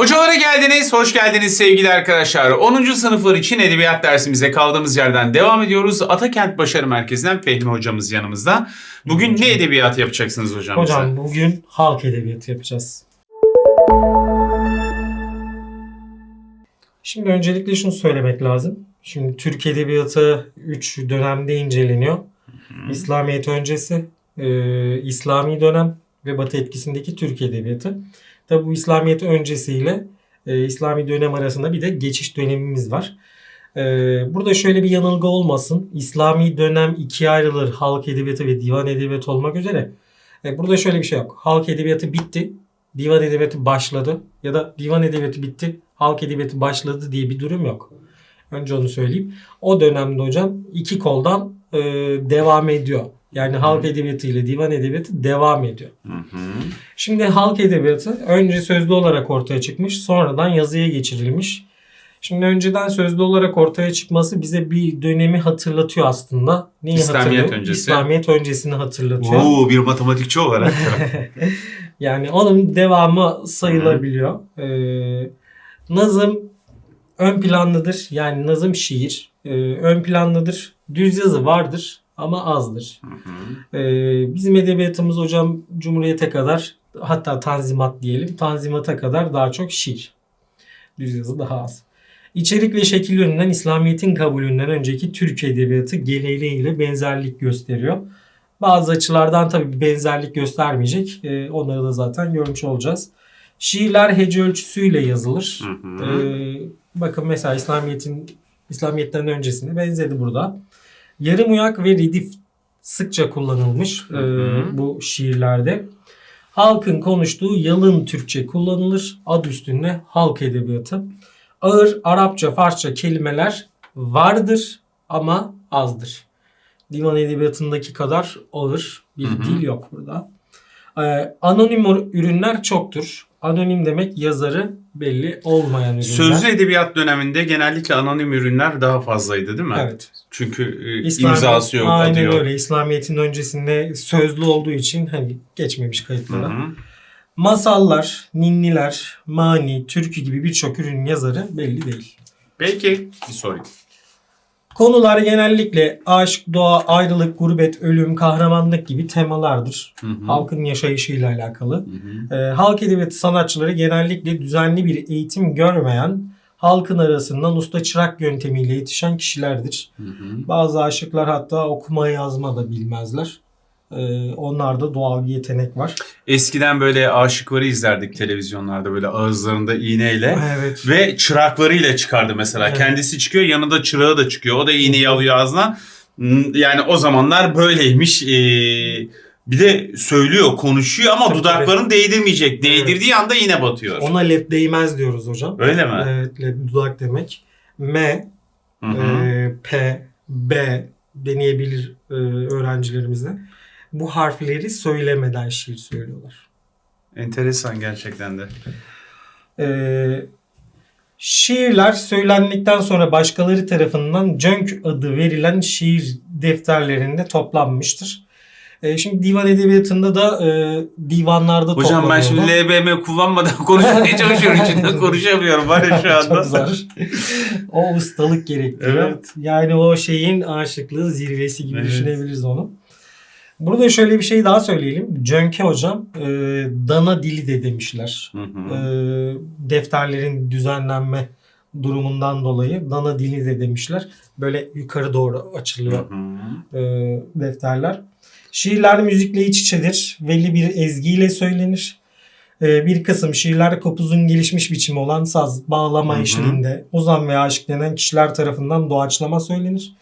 Hocalara geldiniz, hoş geldiniz sevgili arkadaşlar. 10. sınıflar için edebiyat dersimize kaldığımız yerden devam ediyoruz. Atakent Başarı Merkezi'nden Fehmi hocamız yanımızda. Bugün ne edebiyat yapacaksınız hocam? Hocam bugün halk edebiyatı yapacağız. Şimdi öncelikle şunu söylemek lazım. Şimdi Türk Edebiyatı 3 dönemde inceleniyor. İslamiyet öncesi, e, İslami dönem ve Batı etkisindeki Türk Edebiyatı. Tabi bu İslamiyet öncesiyle e, İslami dönem arasında bir de geçiş dönemimiz var. E, burada şöyle bir yanılgı olmasın. İslami dönem ikiye ayrılır. Halk edebiyatı ve divan edebiyatı olmak üzere. E, burada şöyle bir şey yok. Halk edebiyatı bitti. Divan edebiyatı başladı. Ya da divan edebiyatı bitti. Halk edebiyatı başladı diye bir durum yok. Önce onu söyleyeyim. O dönemde hocam iki koldan e, devam ediyor. Yani halk edebiyatı ile divan edebiyatı devam ediyor. Hı hı. Şimdi halk edebiyatı önce sözlü olarak ortaya çıkmış, sonradan yazıya geçirilmiş. Şimdi önceden sözlü olarak ortaya çıkması bize bir dönemi hatırlatıyor aslında. Neyi İslamiyet hatırlıyor? öncesi. İslamiyet öncesini hatırlatıyor. Oo, bir matematikçi olarak. yani onun devamı sayılabiliyor. Ee, nazım ön planlıdır. Yani nazım şiir e, ön planlıdır. Düz yazı vardır ama azdır. Hı hı. Ee, bizim edebiyatımız hocam Cumhuriyete kadar hatta Tanzimat diyelim. Tanzimata kadar daha çok şiir. Düz yazı daha az. İçerik ve şekil yönünden İslamiyet'in kabulünden önceki Türk Edebiyatı geleneğiyle benzerlik gösteriyor. Bazı açılardan tabii benzerlik göstermeyecek. Ee, onları da zaten görmüş olacağız. Şiirler hece ölçüsüyle yazılır. Hı hı. Ee, bakın mesela İslamiyet'in İslamiyet'ten öncesine benzedi burada. Yarım uyak ve redif sıkça kullanılmış e, bu şiirlerde. Halkın konuştuğu yalın Türkçe kullanılır. Ad üstünde halk edebiyatı. Ağır Arapça, Farsça kelimeler vardır ama azdır. Divan edebiyatındaki kadar ağır bir Hı hı. dil yok burada. Ee, anonim ürünler çoktur. Anonim demek yazarı belli olmayan ürünler. Sözlü edebiyat döneminde genellikle anonim ürünler daha fazlaydı değil mi? Evet. Çünkü e, İslamiyet- imzası yok, Aynen adı yok. öyle. İslamiyet'in öncesinde sözlü olduğu için hani geçmemiş Hı kayıtlara. hı. Masallar, ninniler, mani, türkü gibi birçok ürünün yazarı belli değil. Peki bir sorayım. Konular genellikle aşk, doğa, ayrılık, gurbet, ölüm, kahramanlık gibi temalardır. Hı hı. Halkın yaşayışıyla alakalı. Hı hı. Ee, halk edebiyatı sanatçıları genellikle düzenli bir eğitim görmeyen, halkın arasından usta çırak yöntemiyle yetişen kişilerdir. Hı hı. Bazı aşıklar hatta okuma yazma da bilmezler. Ee, onlarda doğal bir yetenek var. Eskiden böyle aşıkları izlerdik televizyonlarda böyle ağızlarında iğneyle. Evet. Ve çıraklarıyla çıkardı mesela. Evet. Kendisi çıkıyor yanında çırağı da çıkıyor. O da iğneyi alıyor ağzına. Hmm, Yani o zamanlar böyleymiş. Ee, bir de söylüyor, konuşuyor ama Tabii, dudaklarını değdirmeyecek. Değdirdiği anda iğne batıyor. Ona lep değmez diyoruz hocam. Öyle mi? Evet, lep dudak demek. M, Hı hı. e, P, B deneyebilir e, öğrencilerimiz de. Bu harfleri söylemeden şiir söylüyorlar. Enteresan gerçekten de. Ee, şiirler söylendikten sonra başkaları tarafından cönk adı verilen şiir defterlerinde toplanmıştır. Ee, şimdi divan edebiyatında da e, divanlarda Hocam ben şimdi. LBM kullanmadan konuşmaya çalışıyorum. İçinden konuşamıyorum var ya şu anda. Çok zor. o ustalık gerektiriyor. Evet. Yani o şeyin aşıklığı zirvesi gibi Evet. düşünebiliriz onu. Burada şöyle bir şey daha söyleyelim. Cönke hocam e, dana dili de demişler. Hı hı. e, defterlerin düzenlenme durumundan dolayı dana dili de demişler. Böyle yukarı doğru açılıyor Hı hı. e, defterler. Şiirler müzikle iç içedir. Belli bir ezgiyle söylenir. E, bir kısım şiirler kopuzun gelişmiş biçimi olan saz, bağlama Hı hı. eşliğinde ozan veya aşıklanan kişiler tarafından doğaçlama söylenir.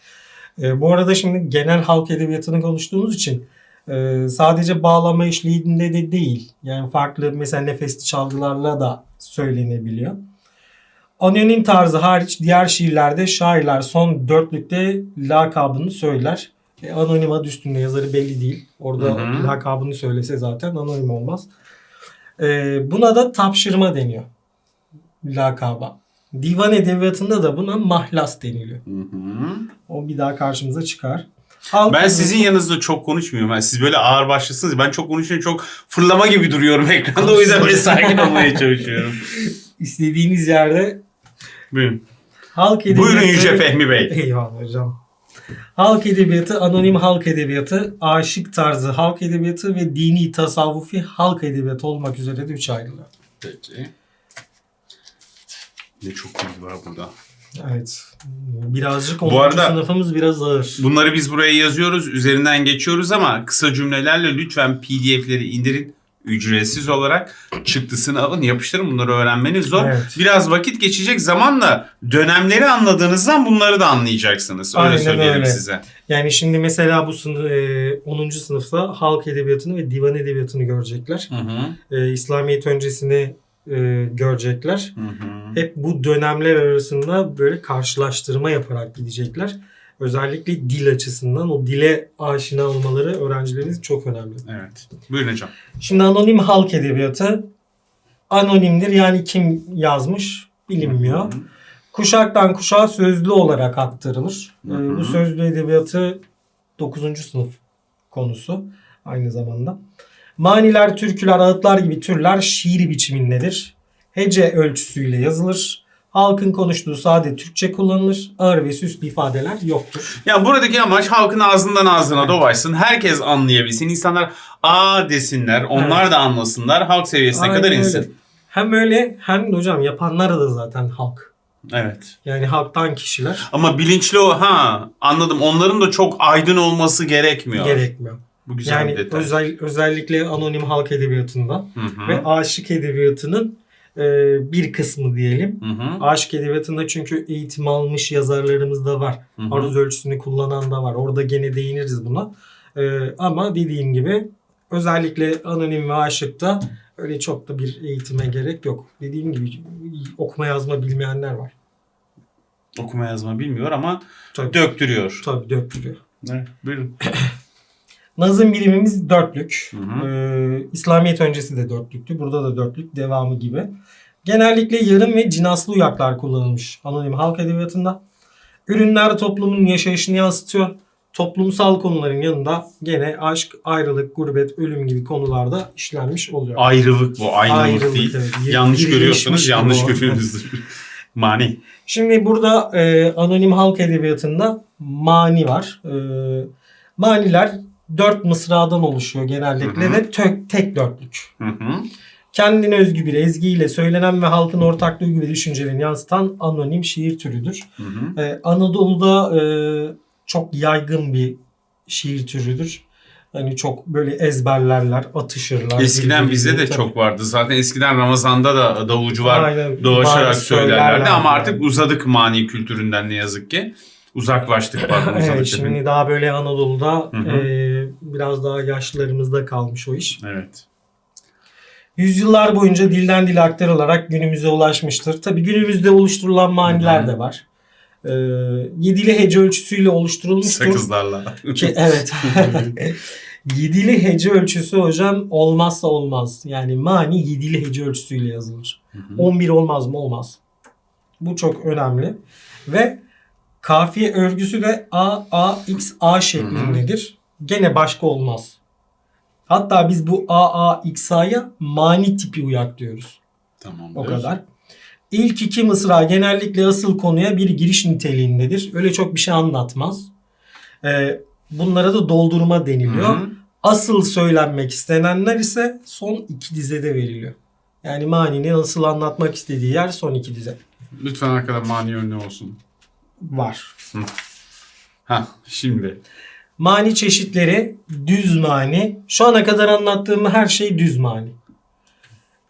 E, bu arada şimdi genel halk edebiyatını konuştuğumuz için e, sadece bağlama eşliğinde de değil. Yani farklı mesela nefesli çalgılarla da söylenebiliyor. Anonim tarzı hariç diğer şiirlerde şairler son dörtlükte lakabını söyler. E, anonim adı üstünde yazarı belli değil. Orada Hı hı. lakabını söylese zaten anonim olmaz. E, buna da tapşırma deniyor. Lakaba. Divan edebiyatında da buna mahlas deniliyor. Hı hı. O bir daha karşımıza çıkar. Halk Ben sizin yanınızda çok konuşmuyorum. Yani siz böyle ağır başlısınız. Ben çok konuşunca çok fırlama gibi duruyorum ekranda. O yüzden böyle sakin olmaya çalışıyorum. istediğiniz yerde Buyurun. halk edebiyatı... Buyurun Yüce Fehmi Bey. Eyvallah hocam. Halk edebiyatı, anonim halk edebiyatı, aşık tarzı halk edebiyatı ve dini tasavvufi halk edebiyatı olmak üzere de üç ayrılıyor. Peki. Ne çok bilgi var burada. Evet. Birazcık Bu 10. arada- sınıfımız biraz ağır. Bunları biz buraya yazıyoruz, üzerinden geçiyoruz ama kısa cümlelerle lütfen PDF'leri indirin. Ücretsiz olarak çıktısını alın, yapıştırın. Bunları öğrenmeniz zor. Evet. Biraz vakit geçecek zamanla dönemleri anladığınızdan bunları da anlayacaksınız. Öyle Aynen söyleyelim öyle. size. Yani şimdi mesela bu sınıf, e, 10. sınıfta halk edebiyatını ve divan edebiyatını görecekler. Hı hı. E, İslamiyet öncesini e, görecekler. Hı hı. Hep bu dönemler arasında böyle karşılaştırma yaparak gidecekler. Özellikle dil açısından o dile aşina olmaları öğrencilerimiz çok önemli. Evet. Buyurun hocam. Şimdi anonim halk edebiyatı anonimdir yani kim yazmış bilinmiyor. Hı hı. Kuşaktan kuşağa sözlü olarak aktarılır. Hı Ee, hı. Bu sözlü edebiyatı 9. sınıf konusu aynı zamanda. Maniler, türküler, ağıtlar gibi türler şiir biçimindedir. Hece ölçüsüyle yazılır. Halkın konuştuğu sade Türkçe kullanılır. Ağır ve süslü ifadeler yoktur. Ya buradaki amaç halkın ağzından ağzına dolaşsın. Herkes anlayabilsin. İnsanlar aa desinler. Onlar Evet. da anlasınlar. Halk seviyesine Aynen kadar öyle. insin. Hem öyle hem de hocam yapanlar da zaten halk. Evet. Yani halktan kişiler Ama bilinçli o ha anladım. Onların da çok aydın olması gerekmiyor. gerekmiyor. Bu güzel Yani bir detay. özel, özellikle anonim halk edebiyatında Hı hı. ve aşık edebiyatının e, bir kısmı diyelim. Hı hı. Aşık edebiyatında çünkü eğitim almış yazarlarımız da var. Hı hı. Aruz ölçüsünü kullanan da var. Orada gene değiniriz buna. E, ama dediğim gibi özellikle anonim ve aşıkta öyle çok da bir eğitime gerek yok. Dediğim gibi okuma yazma bilmeyenler var. Okuma yazma bilmiyor ama Tabii, döktürüyor. tabii döktürüyor. Evet, buyurun. Nazım birimimiz dörtlük. Hı hı. Ee, İslamiyet öncesi de dörtlüktü. Burada da dörtlük devamı gibi. Genellikle yarım ve cinaslı uyaklar kullanılmış anonim halk edebiyatında. Ürünler toplumun yaşayışını yansıtıyor. Toplumsal konuların yanında gene aşk, ayrılık, gurbet, ölüm gibi konularda işlenmiş oluyor. Ayrılık bu. Aynılık Ayrılık, değil. evet. Yanlış görüyorsunuz. Yanlış bu. görüyorsunuzdur. Mani. Şimdi burada e, anonim halk edebiyatında mani var. E, maniler dört mısradan oluşuyor genellikle Hı hı. ve tök, tek dörtlük. Hı hı. Kendine özgü bir ezgiyle söylenen ve halkın ortak duygu ve düşüncelerini yansıtan anonim şiir türüdür. Hı hı. Ee, Anadolu'da e, çok yaygın bir şiir türüdür. Hani çok böyle ezberlerler, atışırlar. Eskiden bizde de birbirleriyle. çok vardı. Zaten eskiden Ramazan'da da davulcular Aynen. dolaşarak söylerlerdi ama yani. artık uzadık mani kültüründen ne yazık ki. Uzaklaştık uzadık. Evet, şimdi daha böyle Anadolu'da Hı hı. e, biraz daha yaşlılarımızda kalmış o iş. Evet. Yüzyıllar boyunca dilden dile aktarılarak günümüze ulaşmıştır. Tabi günümüzde oluşturulan maniler Hı hı. de var. Ee, yedili hece ölçüsüyle oluşturulmuştur. Sakızlarla. Ki, evet. yedili hece ölçüsü hocam olmazsa olmaz. Yani mani yedili hece ölçüsüyle yazılır. Hı hı. 11 olmaz mı? Olmaz. Bu çok önemli. Ve kafiye örgüsü de A, A, X, A şeklindedir. Gene başka olmaz. Hatta biz bu A, A, X, A'ya mani tipi uyak diyoruz. Tamamdır. O kadar. İlk iki mısra genellikle asıl konuya bir giriş niteliğindedir. Öyle çok bir şey anlatmaz. Ee, bunlara da doldurma deniliyor. Hı hı. Asıl söylenmek istenenler ise son iki dizede veriliyor. Yani maninin asıl anlatmak istediği yer son iki dize. Lütfen arkada mani önlü olsun. Var. Ha şimdi. Mani çeşitleri düz mani. Şu ana kadar anlattığım her şey düz mani.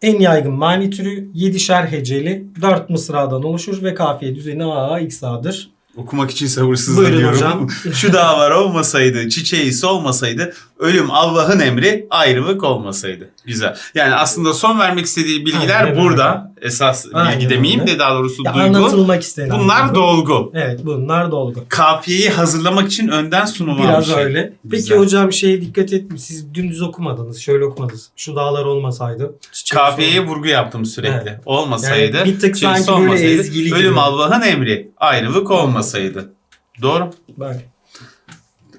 En yaygın mani türü 7'şer heceli 4 mısradan oluşur ve kafiye düzeni A, A, X, A'dır. Okumak için sabırsızlanıyorum. hocam. Şu dağlar olmasaydı, çiçeği solmasaydı, ölüm Allah'ın emri, ayrılık olmasaydı. Güzel. Yani aslında son vermek istediği bilgiler Aynen öyle. burada. Esas Aynen bilgi demeyeyim öyle. de daha doğrusu Ya duygu. anlatılmak istenen. Bunlar dolgu. Evet bunlar dolgu. Kafiyeyi hazırlamak için önden sunulan Biraz bir şey. öyle. Peki Güzel. hocam şeye dikkat et. Siz dümdüz okumadınız. Şöyle okumadınız. Şu dağlar olmasaydı. çiçek Kafiyeye vurgu yaptım sürekli. Evet. Olmasaydı, Yani bir tık çiçeği sanki böyle solmasaydı, ezgili ölüm gibi. Allah'ın emri, ayrılık olmasaydı. Doğru. Böyle.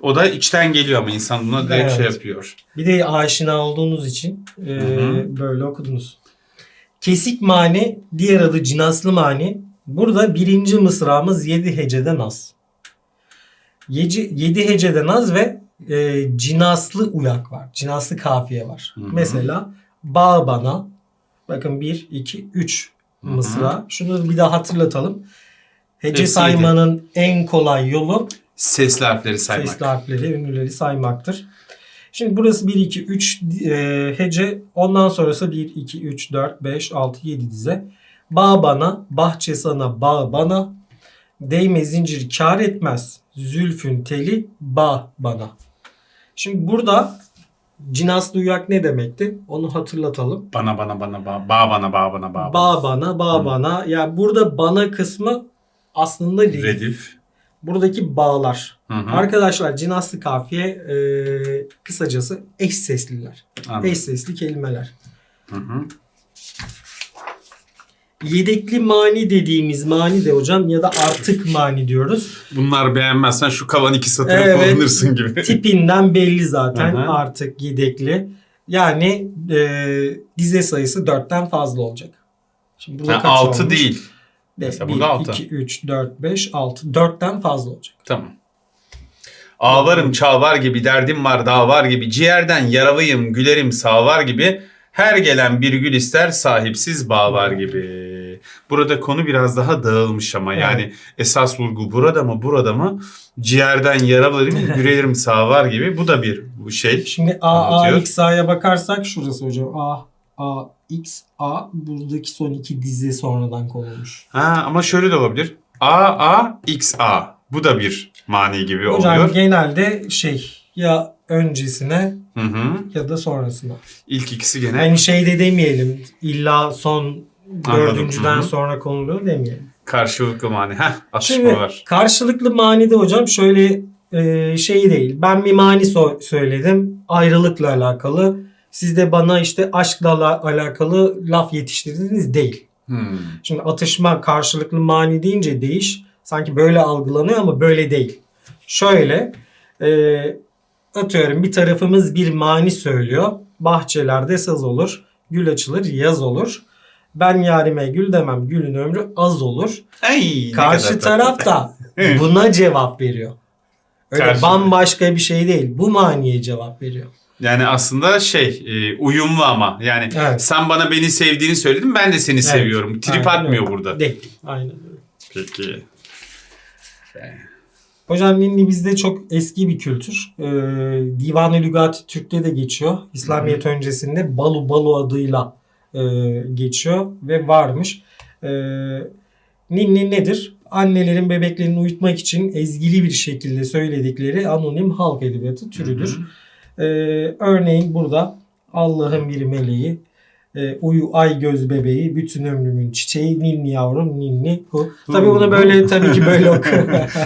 O da içten geliyor ama insan buna direkt Evet. şey yapıyor. Bir de aşina olduğunuz için e, Hı böyle okudunuz. Kesik mani, diğer adı cinaslı mani. Burada birinci mısrağımız 7 heceden az. 7 heceden az ve e, cinaslı uyak var. Cinaslı kafiye var. Hı hı. Mesela bağ bana. Bakın 1, 2, 3 Hı hı. mısra. Şunu bir daha hatırlatalım. Hece saymanın en kolay yolu Sesli harfleri saymak. sesli harfleri, ünlüleri saymaktır. Şimdi burası 1, 2, 3 e, hece. Ondan sonrası 1, 2, 3, 4, 5, 6, 7 dize. Bağ bana, bahçe sana, bağ bana. Değme zincir kar etmez. Zülfün teli bağ bana. Şimdi burada cinaslı uyak ne demekti? Onu hatırlatalım. Bana bana bana bağ, bağ bana bağ bana bana. Bağ bana, bağ bana. Yani burada bana kısmı aslında redif. Redif. Buradaki bağlar. Hı hı. Arkadaşlar cinaslı kafiye e, kısacası eş sesliler. Anladım. Eş sesli kelimeler. Hı hı. Yedekli mani dediğimiz mani de hocam ya da artık mani diyoruz. Bunlar beğenmezsen şu kalan iki satırı Evet. kullanırsın gibi. Tipinden belli zaten hı. artık yedekli. Yani e, dize sayısı 4'ten fazla olacak. Şimdi burada Ha, kaç 6 olmuş? değil. Mesela 1, burada altı. 2, 3, 4, 5, 6. 4'ten fazla olacak. Tamam. Ağlarım çağvar gibi, derdim var var gibi, ciğerden yaravıyım, gülerim sağvar gibi, her gelen bir gül ister sahipsiz bağlar gibi. Burada konu biraz daha dağılmış ama Evet. yani esas vurgu burada mı burada mı ciğerden yaralarım gülerim sağvar gibi bu da bir bu şey. Şimdi A, A. X, A'ya bakarsak şurası hocam. A, A, X, A. Buradaki son iki dizi sonradan konulmuş. Ha ama şöyle de olabilir. A A X A. Bu da bir mani gibi Hocam oluyor. genelde şey ya öncesine Hı hı. ya da sonrasına. İlk ikisi gene Yani şey de demeyelim. İlla son dördüncüden Hı hı. sonra konuluyor demeyelim. karşılıklı mani. Heh Şimdi atışmalar. karşılıklı manide hocam şöyle e, şey değil. Ben bir mani so- söyledim. Ayrılıkla alakalı. Siz de bana işte aşkla ala- alakalı laf yetiştirdiniz değil. Hmm. Şimdi atışma karşılıklı mani deyince değiş. Sanki böyle algılanıyor ama böyle değil. Şöyle e, atıyorum bir tarafımız bir mani söylüyor. Bahçelerde saz olur. Gül açılır yaz olur. Ben yarime gül demem. Gülün ömrü az olur. Ay, Karşı taraf da buna cevap veriyor. Öyle Karşı- bambaşka bir şey değil. Bu maniye cevap veriyor. Yani aslında şey e, uyumlu ama yani Evet. sen bana beni sevdiğini söyledin ben de seni seviyorum. Trip Aynen atmıyor burada. Değil. Aynen öyle. Peki. Hocam ninni bizde çok eski bir kültür. Ee, Divan-ı Lügati Türk'te de geçiyor. İslamiyet öncesinde Balu Balu adıyla e, geçiyor ve varmış. Ee, ninni nedir? Annelerin bebeklerini uyutmak için ezgili bir şekilde söyledikleri anonim halk edebiyatı türüdür. Ee, örneğin burada Allah'ın bir meleği, e, uyu ay göz bebeği, bütün ömrümün çiçeği, ninni yavrum, ninni hu. Tabii bunu böyle tabii ki böyle oku.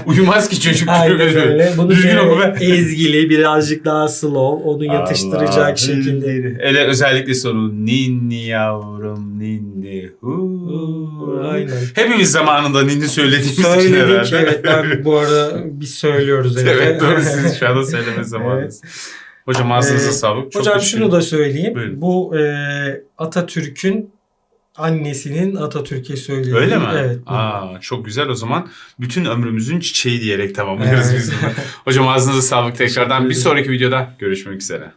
Uyumaz ki çocuk. Aynen öyle. Bunu Düzgün oku be. ezgili, birazcık daha slow, onu yatıştıracak Allah. şekilde. Hele özellikle sonu ninni yavrum ninni hu. Aynen. Hepimiz zamanında ninni söylediğimiz için Söyledik. herhalde. Evet ben bu ara biz söylüyoruz. evet doğru sizin şu anda söyleme zamanınız. Hocam ağzınıza Ee, sağlık. Çok Hocam şunu da söyleyeyim. Buyurun. Bu e, Atatürk'ün annesinin Atatürk'e söylediği. Öyle mi? Evet. Aa, çok güzel o zaman. Bütün ömrümüzün çiçeği diyerek tamamlıyoruz Evet. biz bunu. Hocam ağzınıza sağlık tekrardan. Bir sonraki videoda görüşmek üzere.